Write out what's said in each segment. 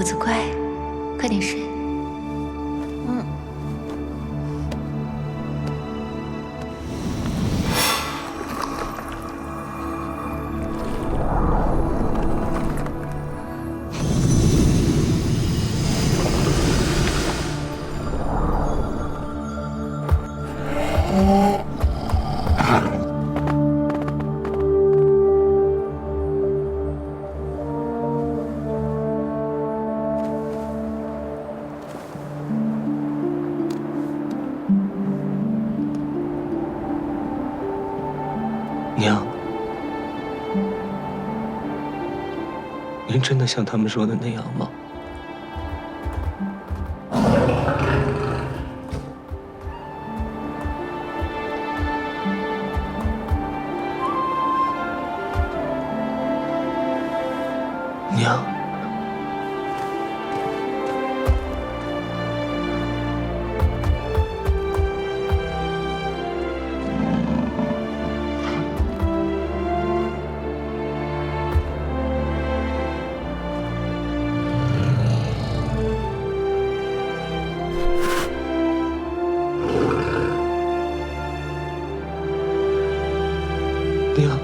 果子乖，快点睡。嗯。娘，您真的像他们说的那样吗？娘，娘，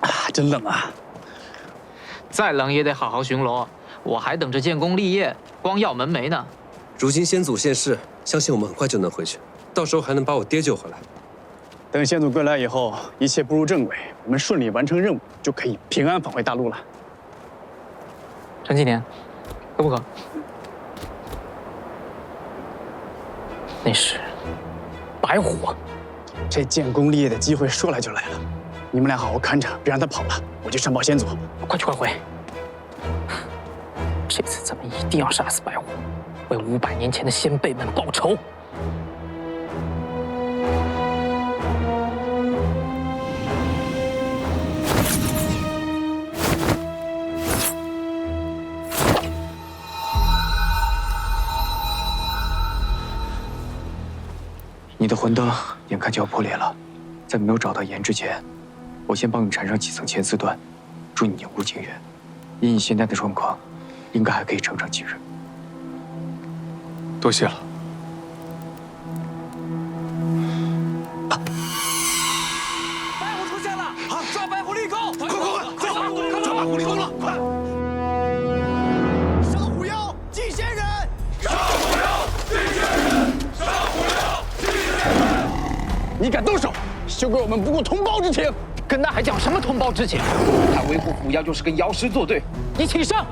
啊，真冷啊！再冷也得好好巡逻，我还等着建功立业，光耀门楣呢。如今先祖现世，相信我们很快就能回去，到时候还能把我爹救回来。等先祖归来以后，一切步入正轨，我们顺利完成任务，就可以平安返回大陆了。陈继年，可不可？那是白虎，这建功立业的机会说来就来了，你们俩好好看着，别让他跑了。我去上报先祖。快去快回！这次咱们一定要杀死白虎，为五百年前的先辈们报仇。你的魂灯眼看就要破裂了，在没有找到盐之前，我先帮你缠上几层前丝缎，助你凝固精元。以你现在的状况，应该还可以撑上几日。多谢了。白虎出现了！好，抓白虎立功！快快快，抓白虎！抓白虎立功了！快！你敢动手，休怪我们不顾同胞之情！跟他还讲什么同胞之情？他维护虎妖就是跟妖师作对！你起上！